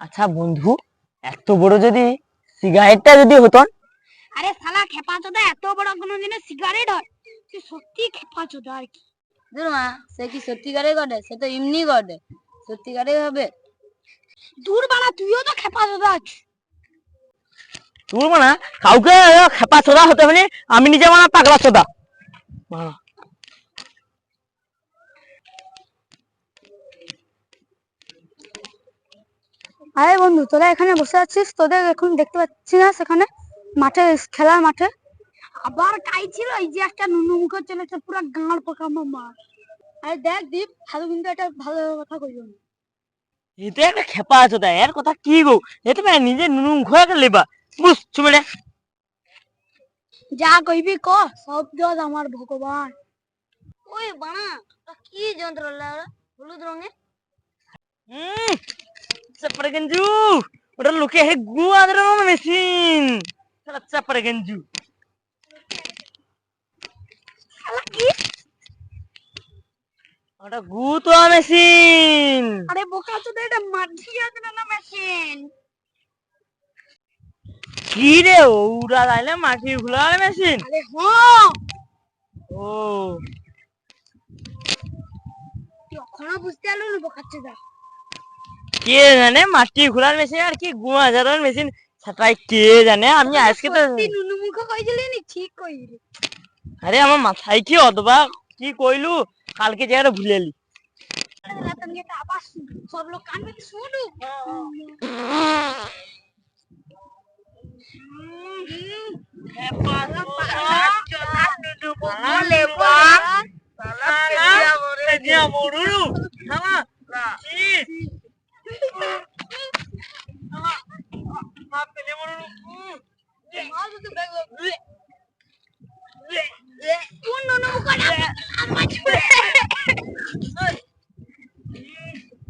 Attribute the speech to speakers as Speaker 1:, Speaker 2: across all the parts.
Speaker 1: আচ্ছা বন্ধু এত বড় যদি সিগারেটটা যদি হতো
Speaker 2: আরে শালা খেপা চোদা এত বড় কোনো দিনে সিগারেট হয়? তুই সত্যি খেপা চোদা আর কি?
Speaker 3: মা সে কি সত্যিকারে করে সে তো এমনি করে সত্যিকারে হবে
Speaker 2: দূর বানা তুইও তো খেপা চোদা আছিস।
Speaker 1: তোর মানে কাউকে খেপা চোদা হতে মানে আমি নিজে মানে পাগলা চোদা বাহ।
Speaker 2: আরে বন্ধু তোরা এখানে বসে আছিস? তোদের এখন দেখতে পাচ্ছি না সেখানে? মাঠে খেলার মাঠে? আবার কাই ছিল? এই যে একটা নুনু মুখ চলেছে পুরো গাঁড় পোকা মার আরে দেখ দীপ ভালো কিন্তু একটা ভালো কথা কইল।
Speaker 1: এতে একটা খেপা চোদা এর কথা কি গো? এতে মানে নিজে নুনু ঘুরে লেবা বুঝ চুমেলে
Speaker 2: যা কইবি ক সব দোষ আমার ভগবান।
Speaker 3: ওই বানা কি যন্ত্র হলুদ রঙের?
Speaker 1: হুম চাপড়ে গঞ্জু ওটা লোকে হে গু আদর মেশিন শালা চাপড়ে গঞ্জু।
Speaker 2: শালা কি?
Speaker 1: ওটা গু তো মেশিন
Speaker 2: আরে বোকা চোদা এটা মাটি আছে না মেশিন
Speaker 1: কি রে ওরা লাইলে মাটি ঘুলার মেশিন
Speaker 2: আরে হ্যাঁ।
Speaker 1: ও।
Speaker 2: তুই এখনও বুঝতে পারল না বোকা চোদা।
Speaker 1: কে জানে মাটি ঘোলার মেশিন আর কি গু হাজারের মেশিন সেটাই কে জানে আমি আজকে তো
Speaker 2: সত্যি নুনু কইছিলি নি? ঠিক কইলি।
Speaker 1: আরে আমার মাথায় কি অতবা কি কইলু? কালকে জায়গাটা ভুলেলি।
Speaker 2: সব লোক কান শুনু নুনু মুখ আমার ছুড়ে কোন নুনু মুখ লাল বল নামটা কোন নুনু মুখ লাল কি আমি আগে মাংস ভাজি খাই বলে পাঁচজি বলে কি হয়েছে একদিন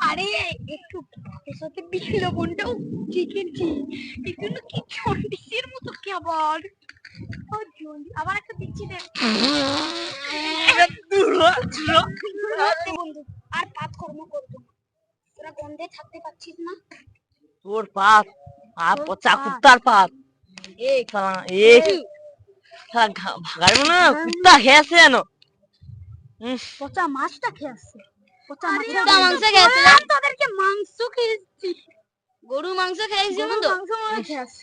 Speaker 1: আরে একটু
Speaker 2: ভাতের সাথে বিল লবণটাও চিকেন কি এগুলো কি জন্ডিসের মতো খাবার আবার? একটা দিচ্ছি আর পাত কর্ম করব না। তোরা গন্ধে থাকতে পারছিস না?
Speaker 1: তোর পাত আর পচা কুত্তার পাত এই মনে কুত্তা খেয়েছে
Speaker 2: পচা মাছটা খেয়ে
Speaker 3: মাংস
Speaker 2: তোদেরকে মাংস খেয়েছি।
Speaker 3: গরু মাংস খেয়েছি তো
Speaker 2: হয়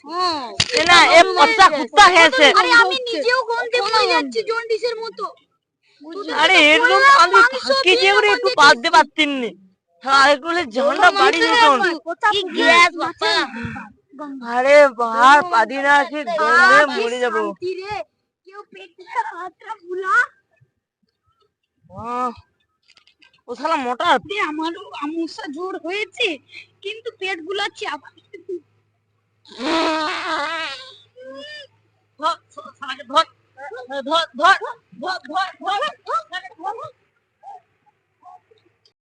Speaker 3: হ্যাঁ
Speaker 1: এ না এ পচা কুত্তা খেয়েছে।
Speaker 2: আরে আমি নিজেও গন্ধে মরে যাচ্ছি জন্ডিসের মতো।
Speaker 1: আরে এরকম আমি ফাঁকি দিয়ে করে একটু বাদ দিয়ে পারতিন নি জানটা বাড়ি যেতন
Speaker 3: কি গ্যাস বাবা
Speaker 1: আরে বাহার পাদি না কি গন্ধে মরে যাব।
Speaker 2: কেউ পেট হাতটা
Speaker 1: ও শালা মোটা
Speaker 2: আপনি আমারও আমুসা জোর হয়েছে কিন্তু পেট গুলাচ্ছে আবার
Speaker 1: ধর ধর ধর ধর ধর ধর ধর ধর